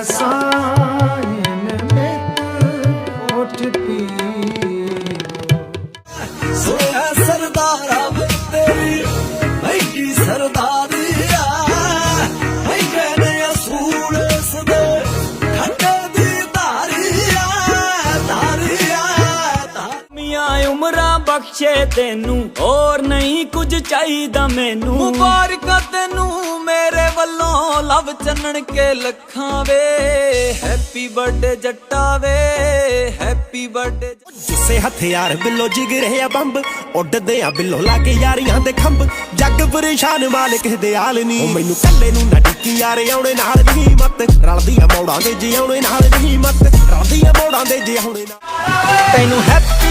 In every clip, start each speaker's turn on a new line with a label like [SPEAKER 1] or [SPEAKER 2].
[SPEAKER 1] ਰਾਮ ਰਸਾਇਨ ਮਿਤ ਉਠ ਪੀ
[SPEAKER 2] ਸੋਇਆ
[SPEAKER 3] ਉਮਰਾਂ ਬਖਸ਼ੇ ਤੈਨੂੰ ਹੋਰ ਨਹੀਂ ਕੁਝ ਚਾਹੀਦਾ ਮੈਨੂੰ।
[SPEAKER 2] ਮੁਬਾਰਕਾਂ ਤੈਨੂੰ ਮੇਰੇ ਵੱਲੋਂ ਲਵ ਚੰਨਣ ਕੇ ਲੱਖਾਂ ਵੇ। ਹੈਪੀ ਬਰਥਡੇ ਜੱਟਾ ਵੇ ਹੈਪੀ ਬਰਥਡੇ
[SPEAKER 4] ਜਿਸੇ ਹਥਿਆਰ ਬਿੱਲੋ ਜਿਗਰੇ ਆ ਬੰਬ ਉੱਡਦੇ ਆ ਬਿੱਲੋ ਲਾ ਕੇ ਯਾਰੀਆਂ ਦੇ ਖੰਭ। ਜੱਗ ਪਰੇਸ਼ਾਨ ਮਾਲਕ ਦੇ ਹਾਲ ਨਹੀਂ ਉਹ ਮੈਨੂੰ ਕੱਲੇ ਨੂੰ ਨਾ ਡਿੱਕੀ ਯਾਰੇ ਆਉਣੇ ਨਾਲ ਨਹੀਂ ਮਤ। ਰਲਦੀਆਂ ਮੋੜਾਂ ਦੇ ਜੀ ਆਉਣੇ ਨਾਲ ਨਹੀਂ ਮਤ। ਰਲਦੀਆਂ ਮੋੜਾਂ ਦੇ ਜੀ ਆਉਣੇ ਨਾਲ।
[SPEAKER 2] ਤੈਨੂੰ ਹੈਪੀ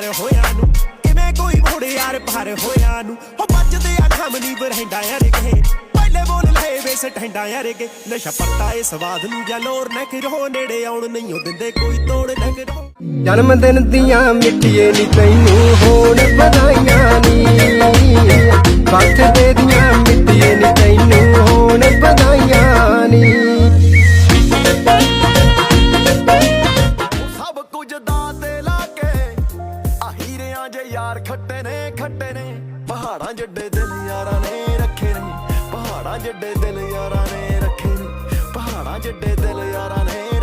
[SPEAKER 4] ਲੈ ਹੋਇਆ ਨੂੰ। ਕਿਵੇਂ ਕੋਈ ਮੋੜੇ ਯਾਰ ਪਾਰ ਹੋਇਆ ਨੂੰ। ਉਹ ਵੱਜਦੇ ਆ ਖਮ ਨਹੀਂ ਬਰਹਿੰਦਾ ਯਾਰ ਕੇ ਪਹਿਲੇ ਬੋਲ ਲਏ ਵੇ ਸਟੈਂਡਾ ਯਾਰ ਕੇ ਨਸ਼ਾ ਪੱਤਾ ਇਹ ਸਵਾਦ ਨੂੰ ਜਾਂ ਲੋਰ ਨਾ ਕਰੋ। ਨੇੜੇ ਆਉਣ ਨਹੀਂ ਉਹ ਦਿੰਦੇ ਕੋਈ ਤੋੜ ਨਾ ਕਰੋ।
[SPEAKER 1] ਜਨਮ ਦਿਨ ਦੀਆਂ ਮਿੱਠੀਏ ਨੀ ਤੈਨੂੰ ਹੋਣ ਵਧਾਈਆਂ। ਨੇ ਖੱਟੇ ਨੇ,
[SPEAKER 2] ਪਹਾੜਾਂ ਜੱਡੇ ਦਿਲ ਯਾਰਾਂ ਨੇ ਰੱਖੇ ਨੇ, ਪਹਾੜਾਂ ਜੱਡੇ ਦਿਲ ਯਾਰਾਂ ਨੇ ਰੱਖੇ ਨੇ, ਪਹਾੜਾਂ ਜੱਡੇ ਦਿਲ ਯਾਰਾਂ ਨੇ